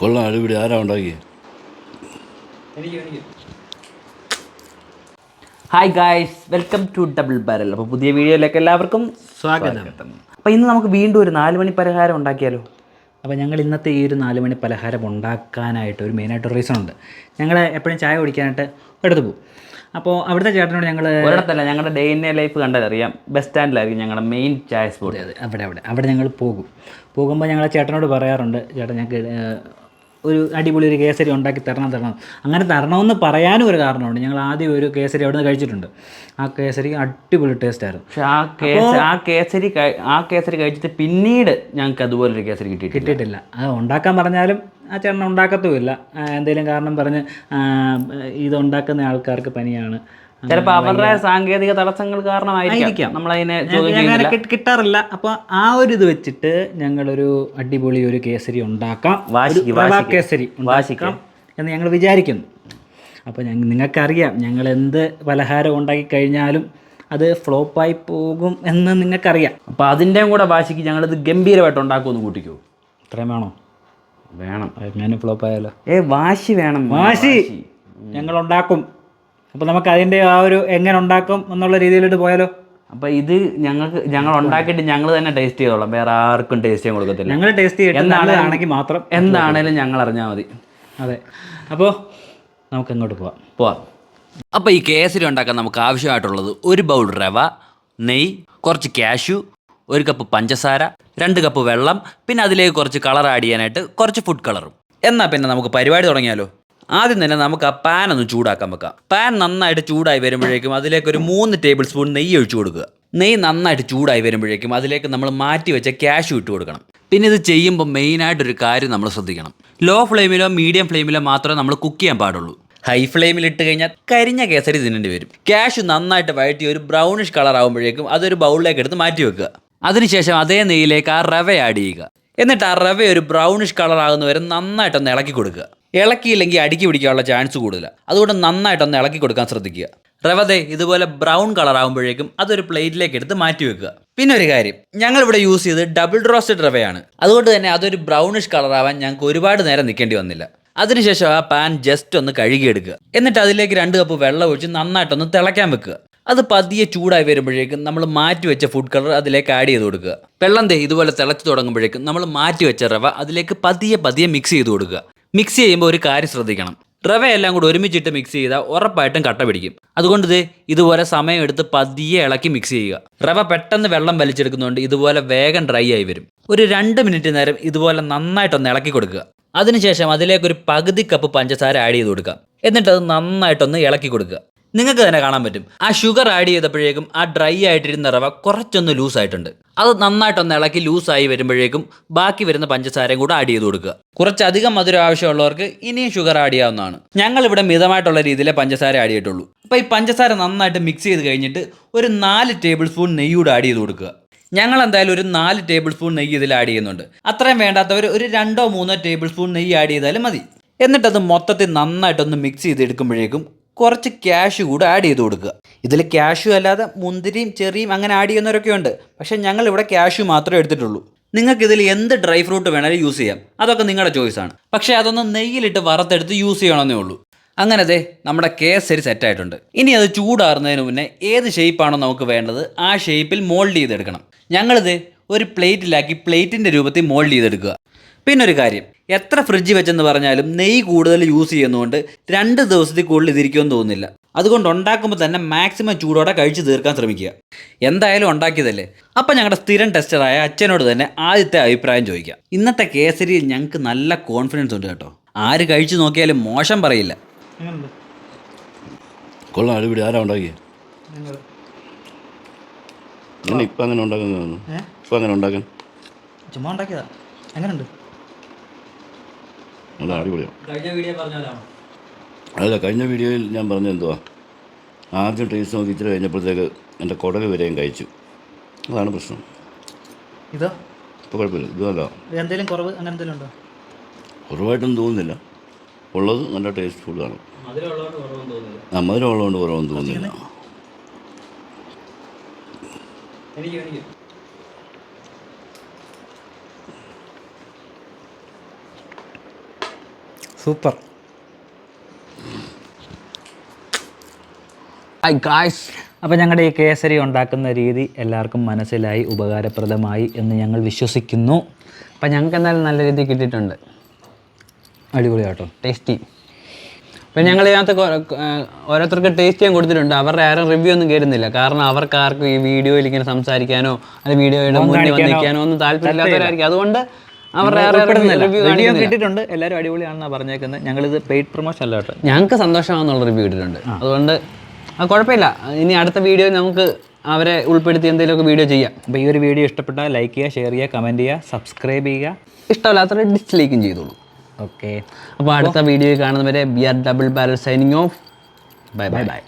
കൊള്ളാം അടിപൊളി ആരാ ഉണ്ടാക്കി hi guys welcome to double barrel അപ്പോൾ പുതിയ വീഡിയോയിലേക്ക് എല്ലാവർക്കും സ്വാഗതം. അപ്പോൾ ഇന്ന് നമുക്ക് വീണ്ടും ഒരു നാല് മണി പലഹാരം ഉണ്ടാക്കിയാലോ? അപ്പോൾ ഞങ്ങൾ ഇന്നത്തെ ഈ ഒരു നാല് മണി പലഹാരം ഉണ്ടാക്കാനായിട്ട് ഒരു മെയിനായിട്ട് റീസൺ ഉണ്ട്. ഞങ്ങൾ എപ്പോഴും ചായ കുടിക്കാനായിട്ട് എടുത്തു പോകും. അപ്പോൾ അവിടുത്തെ ചേട്ടനോട് ഞങ്ങൾ ഒരിടത്തല്ല ഞങ്ങളുടെ ഡേ ഇൻ ലൈഫ് കണ്ടതറിയാം ബസ് സ്റ്റാൻഡിലായിരിക്കും ഞങ്ങളുടെ മെയിൻ ചായ സ്പോട്ട് അവിടെ അവിടെ അവിടെ ഞങ്ങൾ പോകും. പോകുമ്പോൾ ഞങ്ങളെ ചേട്ടനോട് പറയാറുണ്ട് ചേട്ടൻ ഞങ്ങൾക്ക് ഒരു അടിപൊളി ഒരു കേസരി ഉണ്ടാക്കി തരണം തരണം. അങ്ങനെ തരണമെന്ന് പറയാനും ഒരു കാരണമുണ്ട്. ഞങ്ങൾ ആദ്യം ഒരു കേസരി അവിടെ നിന്ന് കഴിച്ചിട്ടുണ്ട്. ആ കേസരി അടിപൊളി ടേസ്റ്റ് ആയിരുന്നു. പക്ഷേ ആ കേസരി ആ കേസരി ആ കേസരി കഴിച്ചിട്ട് പിന്നീട് ഞങ്ങൾക്ക് അതുപോലൊരു കേസരി കിട്ടി കിട്ടിയിട്ടില്ല. അത് ഉണ്ടാക്കാൻ പറഞ്ഞാലും ആ ചേട്ടൻ ഉണ്ടാക്കത്തുമില്ല. എന്തെങ്കിലും കാരണം പറഞ്ഞ് ഇത് ഉണ്ടാക്കുന്ന ആൾക്കാർക്ക് പനിയാണ്. ചിലപ്പോൾ അവരുടെ സാങ്കേതിക തടസ്സങ്ങൾ കാരണമായിരിക്കാം നമ്മൾ അതിനെ കിട്ടാറില്ല. അപ്പൊ ആ ഒരു ഇത് വെച്ചിട്ട് ഞങ്ങളൊരു അടിപൊളി ഒരു കേസരി ഉണ്ടാക്കാം. കേസരി. ഉണ്ടാക്കാം എന്ന് ഞങ്ങൾ വിചാരിക്കുന്നു. അപ്പോൾ നിങ്ങൾക്കറിയാം ഞങ്ങൾ എന്ത് പലഹാരം ഉണ്ടാക്കി കഴിഞ്ഞാലും അത് ഫ്ലോപ്പായി പോകും എന്ന് നിങ്ങൾക്കറിയാം. അപ്പോൾ അതിന്റെ കൂടെ വാശിക്ക് ഞങ്ങളിത് ഗംഭീരമായിട്ട് ഉണ്ടാക്കുമെന്ന് കൂട്ടിക്കോ. ഇത്രയും വേണോ? വേണം. ഞാൻ ഫ്ലോപ്പ് ആയാലോ ഏ വാശി വേണം. വാശി. ഞങ്ങൾ ഉണ്ടാക്കും. അപ്പോൾ നമുക്ക് അതിന്റെ ആ ഒരു എങ്ങനെ ഉണ്ടാക്കും എന്നുള്ള രീതിയിലോട്ട് പോയാലോ? അപ്പൊ ഇത് ഞങ്ങൾക്ക് ഞങ്ങൾ ഉണ്ടാക്കിയിട്ട് ഞങ്ങൾ തന്നെ ടേസ്റ്റ് ചെയ്തോളാം. വേറെ ആർക്കും ടേസ്റ്റ് ചെയ്യാൻ കൊടുക്കത്തില്ല. ഞങ്ങൾ ടേസ്റ്റ് ചെയ്തിട്ട് മാത്രം എന്താണേലും ഞങ്ങൾ അറിഞ്ഞാൽ മതി. അതെ. അപ്പോൾ നമുക്ക് എങ്ങോട്ട് പോവാം? പോവാം. അപ്പോൾ ഈ കേസരി ഉണ്ടാക്കാൻ നമുക്ക് ആവശ്യമായിട്ടുള്ളത് ഒരു ബൗൾ റവ നെയ് കുറച്ച് കാഷ്യൂ ഒരു കപ്പ് പഞ്ചസാര രണ്ട് കപ്പ് വെള്ളം പിന്നെ അതിലേക്ക് കുറച്ച് കളർ ആഡ് ചെയ്യാനായിട്ട് കുറച്ച് ഫുഡ് കളറും എന്നാൽ പിന്നെ നമുക്ക് പരിപാടി തുടങ്ങിയാലോ? ആദ്യം തന്നെ നമുക്ക് ആ പാൻ ഒന്ന് ചൂടാക്കാൻ വെക്കാം. പാൻ നന്നായിട്ട് ചൂടായി വരുമ്പോഴേക്കും അതിലേക്ക് ഒരു മൂന്ന് ടേബിൾ സ്പൂൺ നെയ്യ് ഒഴിച്ചു കൊടുക്കുക. നെയ്യ് നന്നായിട്ട് ചൂടായി വരുമ്പോഴേക്കും അതിലേക്ക് നമ്മൾ മാറ്റി വെച്ച ക്യാഷ് ഇട്ട് കൊടുക്കണം. പിന്നെ ഇത് ചെയ്യുമ്പോൾ മെയിനായിട്ടൊരു കാര്യം നമ്മൾ ശ്രദ്ധിക്കണം. ലോ ഫ്ലെയിമിലോ മീഡിയം ഫ്ലെയിമിലോ മാത്രമേ നമ്മൾ കുക്ക് ചെയ്യാൻ പാടുള്ളൂ. ഹൈ ഫ്ലെയിമിൽ ഇട്ട് കഴിഞ്ഞാൽ കരിഞ്ഞ കേസരി തിന്നേണ്ടി വരും. ക്യാഷ് നന്നായിട്ട് വഴറ്റി ഒരു ബ്രൗണിഷ് കളർ ആകുമ്പോഴേക്കും അതൊരു ബൗളിലേക്ക് എടുത്ത് മാറ്റി വെക്കുക. അതിനുശേഷം അതേ നെയ്യിലേക്ക് ആ റവ ആഡ് ചെയ്യുക. എന്നിട്ട് ആ റവ ഒരു ബ്രൗണിഷ് കളർ ആകുന്നവരെ നന്നായിട്ടൊന്ന് ഇളക്കി കൊടുക്കുക. ഇളക്കിയില്ലെങ്കിൽ അടുക്കി പിടിക്കാനുള്ള ചാൻസ് കൂടുതലാണ് അതുകൊണ്ട് നന്നായിട്ടൊന്ന് ഇളക്കി കൊടുക്കാൻ ശ്രദ്ധിക്കുക. റവതെ ഇതുപോലെ ബ്രൗൺ കളർ ആകുമ്പോഴേക്കും അതൊരു പ്ലേറ്റിലേക്ക് എടുത്ത് മാറ്റി വെക്കുക. പിന്നെ ഒരു കാര്യം ഞങ്ങൾ ഇവിടെ യൂസ് ചെയ്ത് ഡബിൾ റോസ്റ്റഡ് റവയാണ്. അതുകൊണ്ട് തന്നെ അതൊരു ബ്രൗണിഷ് കളർ ആവാൻ ഞങ്ങൾക്ക് ഒരുപാട് നേരം നിൽക്കേണ്ടി വന്നില്ല. അതിനുശേഷം ആ പാൻ ജസ്റ്റ് ഒന്ന് കഴുകിയെടുക്കുക. എന്നിട്ട് അതിലേക്ക് രണ്ട് കപ്പ് വെള്ളം ഒഴിച്ച് നന്നായിട്ടൊന്ന് തിളയ്ക്കാൻ വെക്കുക. അത് പതിയെ ചൂടായി വരുമ്പോഴേക്കും നമ്മൾ മാറ്റി വെച്ച ഫുഡ് കളർ അതിലേക്ക് ആഡ് ചെയ്ത് കൊടുക്കുക. വെള്ളം ദേ ഇതുപോലെ തിളച്ച് തുടങ്ങുമ്പോഴേക്കും നമ്മൾ മാറ്റി വെച്ച റവ അതിലേക്ക് പതിയെ പതിയെ മിക്സ് ചെയ്ത് കൊടുക്കുക. മിക്സ് ചെയ്യുമ്പോൾ ഒരു കാര്യം ശ്രദ്ധിക്കണം. റവ എല്ലാം കൂടി ഒരുമിച്ചിട്ട് മിക്സ് ചെയ്താൽ ഉറപ്പായിട്ടും കട്ട പിടിക്കും. അതുകൊണ്ട് ഇത് ഇതുപോലെ സമയം എടുത്ത് പതിയെ ഇളക്കി മിക്സ് ചെയ്യുക. റവ പെട്ടെന്ന് വെള്ളം വലിച്ചെടുക്കുന്നതുകൊണ്ട് ഇതുപോലെ വേഗം ഡ്രൈ ആയി വരും. ഒരു രണ്ട് മിനിറ്റ് നേരം ഇതുപോലെ നന്നായിട്ടൊന്ന് ഇളക്കി കൊടുക്കുക. അതിനുശേഷം അതിലേക്ക് ഒരു പകുതി കപ്പ് പഞ്ചസാര ആഡ് ചെയ്ത് കൊടുക്കുക. എന്നിട്ട് അത് നന്നായിട്ടൊന്ന് ഇളക്കി കൊടുക്കുക. നിങ്ങൾക്ക് തന്നെ കാണാൻ പറ്റും. ആ ഷുഗർ ആഡ് ചെയ്തപ്പോഴേക്കും ആ ഡ്രൈ ആയിട്ടിരുന്ന റവ കുറച്ചൊന്ന് ലൂസ് ആയിട്ടുണ്ട്. അത് നന്നായിട്ടൊന്ന് ഇളക്കി ലൂസായി വരുമ്പോഴേക്കും ബാക്കി വരുന്ന പഞ്ചസാരയും കൂടെ ആഡ് ചെയ്ത് കൊടുക്കുക. കുറച്ചധികം മധുരം ആവശ്യമുള്ളവർക്ക് ഇനിയും ഷുഗർ ആഡ് ചെയ്യാവുന്നതാണ്. ഞങ്ങൾ ഇവിടെ മിതമായിട്ടുള്ള രീതിയിലെ പഞ്ചസാര ആഡ് ചെയ്തിട്ടുള്ളൂ. അപ്പോൾ ഈ പഞ്ചസാര നന്നായിട്ട് മിക്സ് ചെയ്ത് കഴിഞ്ഞിട്ട് ഒരു നാല് ടേബിൾ സ്പൂൺ നെയ്യൂടെ ആഡ് ചെയ്ത് കൊടുക്കുക. ഞങ്ങൾ എന്തായാലും ഒരു നാല് ടേബിൾ സ്പൂൺ നെയ്യ് ഇതിൽ ആഡ് ചെയ്യുന്നുണ്ട്. അത്രയും വേണ്ടാത്തവർ ഒരു രണ്ടോ മൂന്നോ ടേബിൾ സ്പൂൺ നെയ്യ് ആഡ് ചെയ്താലും മതി. എന്നിട്ടത് മൊത്തത്തിൽ നന്നായിട്ടൊന്ന് മിക്സ് ചെയ്തെടുക്കുമ്പോഴേക്കും കുറച്ച് ക്യാഷ് കൂടെ ആഡ് ചെയ്ത് കൊടുക്കുക. ഇതിൽ ക്യാഷും അല്ലാതെ മുന്തിരിയും ചെറിയും അങ്ങനെ ആഡ് ചെയ്യുന്നവരൊക്കെ ഉണ്ട്. പക്ഷേ ഞങ്ങൾ ഇവിടെ ക്യാഷ് മാത്രമേ എടുത്തിട്ടുള്ളൂ. നിങ്ങൾക്ക് ഇതിൽ എന്ത് ഡ്രൈ ഫ്രൂട്ട് വേണേലും യൂസ് ചെയ്യാം. അതൊക്കെ നിങ്ങളുടെ ചോയ്സാണ് പക്ഷേ അതൊന്ന് നെയ്യിലിട്ട് വറുത്തെടുത്ത് യൂസ് ചെയ്യണമെന്നേ ഉള്ളൂ. അങ്ങനെ ദേ നമ്മുടെ കേസരി സെറ്റായിട്ടുണ്ട് ഇനി അത് ചൂടാറുന്നതിന് മുന്നേ ഏത് ഷേപ്പാണോ നമുക്ക് വേണ്ടത് ആ ഷേപ്പിൽ മോൾഡ് ചെയ്തെടുക്കണം. ഞങ്ങളിത് ഒരു പ്ലേറ്റിലാക്കി പ്ലേറ്റിന്റെ രൂപത്തിൽ മോൾഡ് ചെയ്തെടുക്കുക. പിന്നെ ഒരു കാര്യം. എത്ര ഫ്രിഡ്ജ് വെച്ചെന്ന് പറഞ്ഞാലും നെയ്യ് കൂടുതൽ യൂസ് ചെയ്യുന്നതുകൊണ്ട് രണ്ട് ദിവസത്തിൽ കൂടുതൽ ഇതിരിക്കുമെന്ന് തോന്നുന്നില്ല. അതുകൊണ്ട് ഉണ്ടാക്കുമ്പോൾ തന്നെ മാക്സിമം ചൂടോടെ കഴിച്ചു തീർക്കാൻ ശ്രമിക്കുക. എന്തായാലും ഉണ്ടാക്കിയതല്ലേ? അപ്പം ഞങ്ങളുടെ സ്ഥിരം ടെസ്റ്ററായ അച്ഛനോട് തന്നെ ആദ്യത്തെ അഭിപ്രായം ചോദിക്കാം. ഇന്നത്തെ കേസരിയിൽ ഞങ്ങൾക്ക് നല്ല കോൺഫിഡൻസ് ഉണ്ട് കേട്ടോ. ആര് കഴിച്ചു നോക്കിയാലും മോശം പറയില്ല. കൊള്ളാം അടിപൊളി. ആരാ ഇപ്പം അങ്ങനെ ഉണ്ടാക്കുന്നത് ഇപ്പം അങ്ങനെ ഉണ്ടാക്കാൻ. ചുമ്മാ ഉണ്ടാക്കിയതാ. എങ്ങനെയുണ്ട് നല്ല അടിപൊളിയാണ് കഴിഞ്ഞ വീഡിയോ പറഞ്ഞാലോ അല്ല കഴിഞ്ഞ വീഡിയോയിൽ ഞാൻ പറഞ്ഞത് എന്തുവാ? ആദ്യം ടേസ്റ്റ് നോക്കി ഇച്ചിരി കഴിഞ്ഞപ്പോഴത്തേക്ക് എന്റെ കുടൽ വരെയും കഴിച്ചു. അതാണ് പ്രശ്നം. ഇതോ? ഇപ്പോൾ കുഴപ്പമില്ല. ഇതല്ല എന്തെങ്കിലും കുറവ്? അങ്ങനെ എന്തെങ്കിലും ഉണ്ടോ? കുറവായിട്ടൊന്നും തോന്നുന്നില്ല. ഉള്ളത് നല്ല ടേസ്റ്റ് തോന്നുന്നില്ല. ആ മധുരം ഉള്ളതുകൊണ്ട് കുറവൊന്നും തോന്നുന്നില്ല. എനിക്ക്. സൂപ്പർ. ഹായ് ഗായ്സ് അപ്പോൾ ഞങ്ങളുടെ ഈ കേസരി ഉണ്ടാക്കുന്ന രീതി എല്ലാവർക്കും മനസ്സിലായി ഉപകാരപ്രദമായി എന്ന് ഞങ്ങൾ വിശ്വസിക്കുന്നു. അപ്പം ഞങ്ങൾക്ക് എന്തായാലും നല്ല രീതിയിൽ കിട്ടിയിട്ടുണ്ട്. അടിപൊളിയാട്ടോ. ടേസ്റ്റി അപ്പം ഞങ്ങൾ ഇതിനകത്ത് ഓരോരുത്തർക്ക് ടേസ്റ്റ് ചെയ്യാൻ കൊടുത്തിട്ടുണ്ട്. അവരുടെ ആരും റിവ്യൂ ഒന്നും കയറുന്നില്ല കാരണം അവർക്ക് ആർക്കും ഈ വീഡിയോയിൽ ഇങ്ങനെ സംസാരിക്കാനോ അല്ലെങ്കിൽ വീഡിയോയുടെ മുന്നിൽ വന്നിരിക്കാനോ ഒന്നും താല്പര്യമില്ലാത്തവരായിരിക്കും. അതുകൊണ്ട് റിവ്യൂ കിട്ടിയിട്ടുണ്ട്. എല്ലാവരും അടിപൊളിയാണെന്നാണ് പറഞ്ഞേക്കുന്നത് ഞങ്ങളിത് പെയ്ഡ് പ്രൊമോഷൻ അല്ല കേട്ടോ. ഞങ്ങൾക്ക് സന്തോഷമാണെന്നുള്ള റിവ്യൂ ഇട്ടിട്ടുണ്ട് അതുകൊണ്ട് അത് കുഴപ്പമില്ല. ഇനി അടുത്ത വീഡിയോ നമുക്ക് അവരെ ഉൾപ്പെടുത്തി എന്തെങ്കിലുമൊക്കെ വീഡിയോ ചെയ്യാം. അപ്പോൾ ഈ ഒരു വീഡിയോ ഇഷ്ടപ്പെട്ടാൽ ലൈക്ക് ചെയ്യുക ഷെയർ ചെയ്യുക കമന്റ് ചെയ്യുക സബ്സ്ക്രൈബ് ചെയ്യുക. ഇഷ്ടമല്ലാത്തവരെ ഡിസ്ലൈക്കും ചെയ്തോളൂ. ഓക്കെ അപ്പോൾ അടുത്ത വീഡിയോ കാണുന്നവരെ B R double barrel signing off bye bye bye